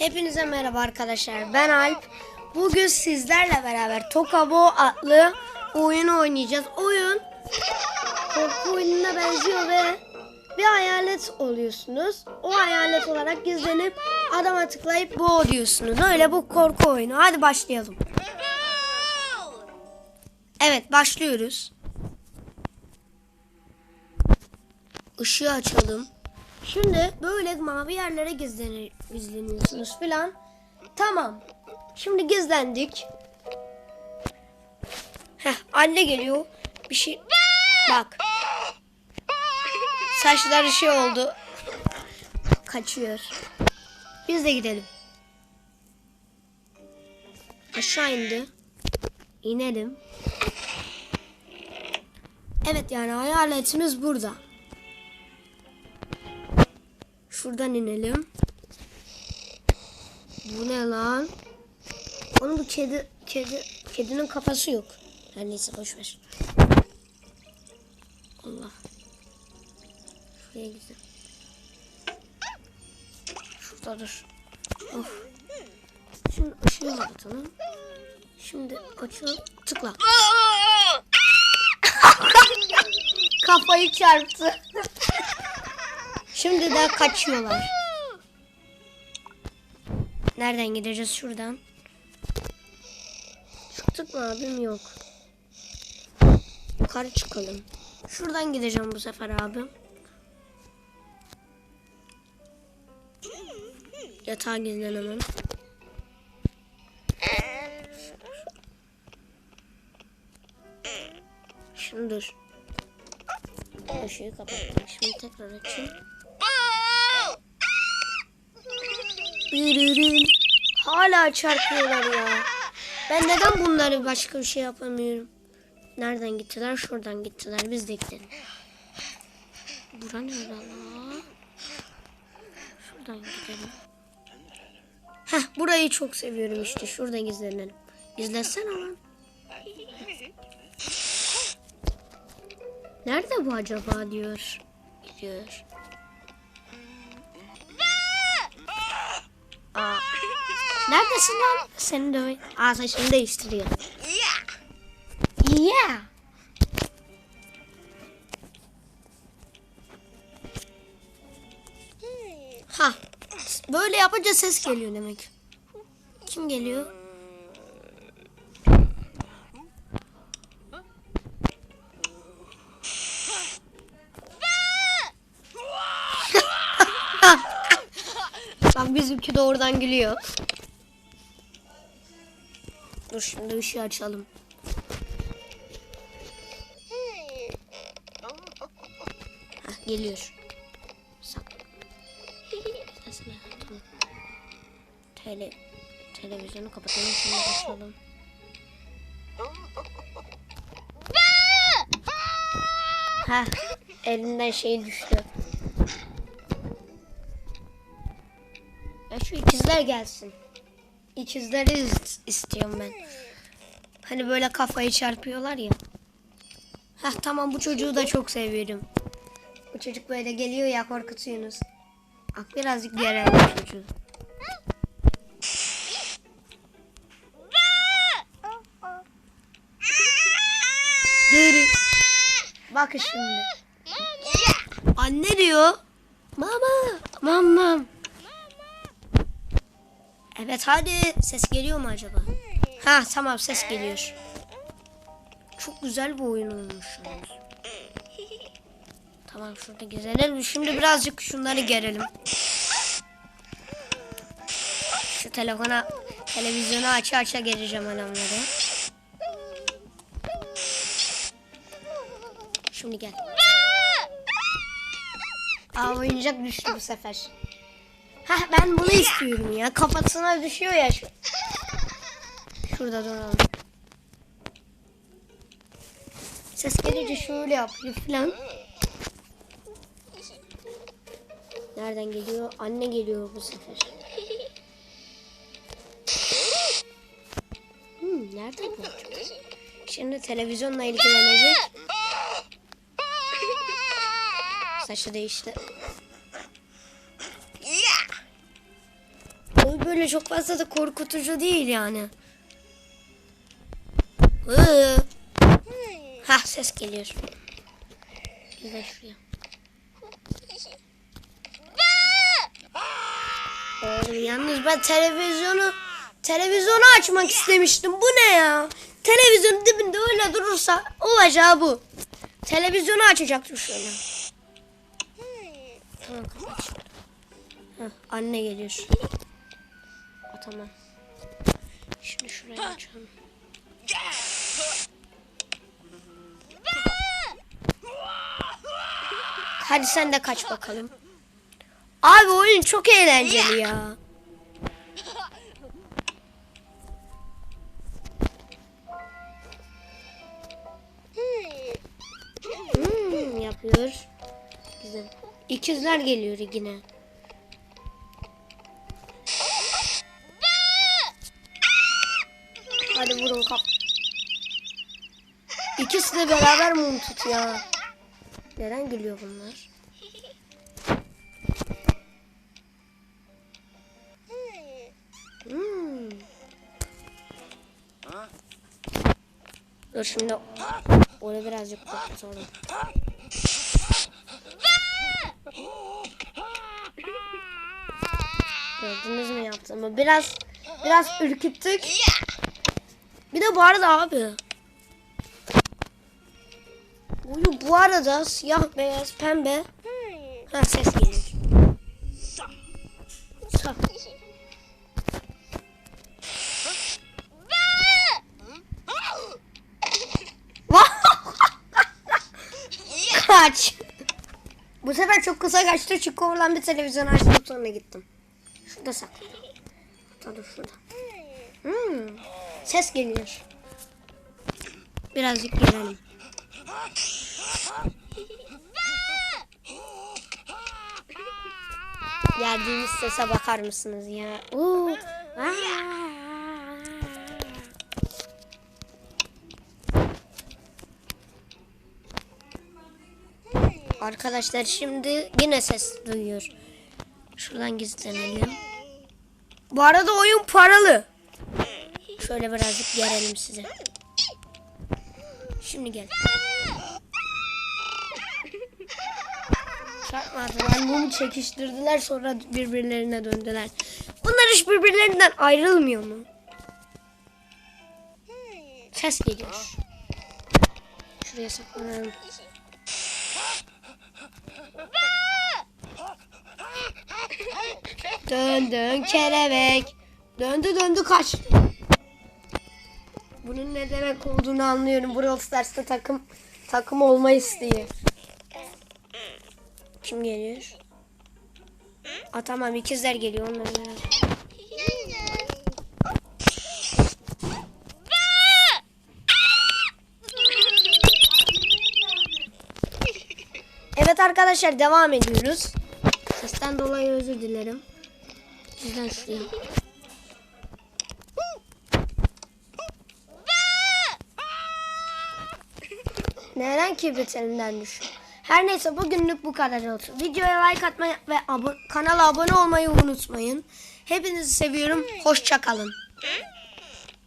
Hepinize merhaba arkadaşlar. Ben Alp. Bugün sizlerle beraber Tokabo adlı oyunu oynayacağız. Oyun korku oyununa benziyor ve bir hayalet oluyorsunuz. O hayalet olarak gizlenip adama tıklayıp bu diyorsunuz. Öyle bu korku oyunu. Hadi başlayalım. Evet başlıyoruz. Işığı açalım. Şimdi böyle mavi yerlere gizlenir, gizleniyorsunuz filan. Tamam. Şimdi gizlendik. Heh, anne geliyor. Bir şey... Bak. Saçları şey oldu. Kaçıyor. Biz de gidelim. Aşağı indi. İnelim. Evet yani hayaletimiz burada. Şuradan inelim. Bu ne lan? Onun bu kedi kedi kedinin kafası yok. Her neyse boş ver. Allah. Şuraya gidelim. Şurada dur. Of. Şimdi ışığı kapatalım. Şimdi açalım. Tıkla. Kafayı çarptı. Şimdi de kaçıyorlar. Nereden gideceğiz şuradan? Çıktık mı abim yok. Yukarı çıkalım. Şuradan gideceğim bu sefer abim. Yatağa gizlen hemen. Şimdi dur. Işığı kapattım. Şimdi tekrar açayım. Yürürüm. Hala çarpıyorlar ya. Ben neden bunları başka bir şey yapamıyorum? Nereden gittiler? Şuradan gittiler. Biz de gidelim. Bura la? Şuradan gidelim. Heh burayı çok seviyorum işte. Şurada gizlenelim. Gizlesene lan. Nerede bu acaba diyor. Gidiyor. Neredesin lan? Seni de Aa saçını değiştiriyor. Yeah. Ha. Böyle yapınca ses geliyor demek. Kim geliyor? Bak bizimki de oradan gülüyor. Dur şimdi ışığı açalım. Hah, geliyor. Sak. Tele, televizyonu kapatalım şimdi açalım. Ha, elinden şey düştü. Ya şu ikizler gelsin. İkizleri is- istiyorum ben. Hani böyle kafayı çarpıyorlar ya. Heh tamam bu çocuğu da çok seviyorum. Bu çocuk böyle geliyor ya korkutuyorsunuz. Bak birazcık görelim çocuğu. Dur. Bakın şimdi. Anne diyor. Mama. Mamam. Evet hadi. Ses geliyor mu acaba? Ha tamam ses geliyor. Çok güzel bir oyun olmuş. Tamam şurada gezelim. Şimdi birazcık şunları gerelim. Şu telefona, televizyonu aça aça geleceğim adamları. Şimdi gel. Aa oyuncak düştü bu sefer. Heh ben bunu istiyorum ya. Kafasına düşüyor ya. Şu. Şurada duralım. Ses gelince şöyle yapıyor falan. Nereden geliyor? Anne geliyor bu sefer. Hmm, nerede bu? Şimdi televizyonla ilgilenecek. Saçı değişti. Böyle çok fazla da korkutucu değil yani. Hı. Hah ses geliyor. Oğlum yalnız ben televizyonu televizyonu açmak istemiştim. Bu ne ya? Televizyonun dibinde öyle durursa olacağı bu. Televizyonu açacaktım şöyle. Heh, anne geliyor. Tamam. Şimdi şurayı açalım. Hadi sen de kaç bakalım. Abi oyun çok eğlenceli ya. Hmm, yapıyor. Güzel. İkizler geliyor yine. Hadi vurun kap. İkisi de beraber mum tutuyor. Neden gülüyor bunlar? Hmm. Dur şimdi onu birazcık korkutalım. Gördünüz mü yaptığımı? Biraz biraz ürküttük. Bir de bu arada abi. Oyun bu arada siyah beyaz pembe. Ha ses geliyor. Sağ. Kaç. Bu sefer çok kısa kaçtı çünkü oradan bir televizyon açtım sonra gittim. Şurada saklı. Hatta dur şurada. Hmm. Ses geliyor. Birazcık girelim. Geldiğimiz sese bakar mısınız ya? Aa. Arkadaşlar şimdi yine ses duyuyor. Şuradan gizlenelim. Bu arada oyun paralı. Şöyle birazcık gelelim size. Şimdi gel. Çarpmadılar, mumu çekiştirdiler sonra birbirlerine döndüler. Bunlar hiç birbirlerinden ayrılmıyor mu? Ses geliyor. Şuraya saklanalım. Dön dön kelebek. Döndü döndü kaç. Bunun ne demek olduğunu anlıyorum. Brawl Stars'ta takım takım olma isteği. Kim geliyor? Aa tamam ikizler geliyor onları. Evet arkadaşlar devam ediyoruz. Sesten dolayı özür dilerim. Sizden şuraya. Neden kibrit elinden düşüyor? Her neyse bugünlük bu kadar olsun. Videoya like atmayı ve abo- kanala abone olmayı unutmayın. Hepinizi seviyorum. Hoşça kalın.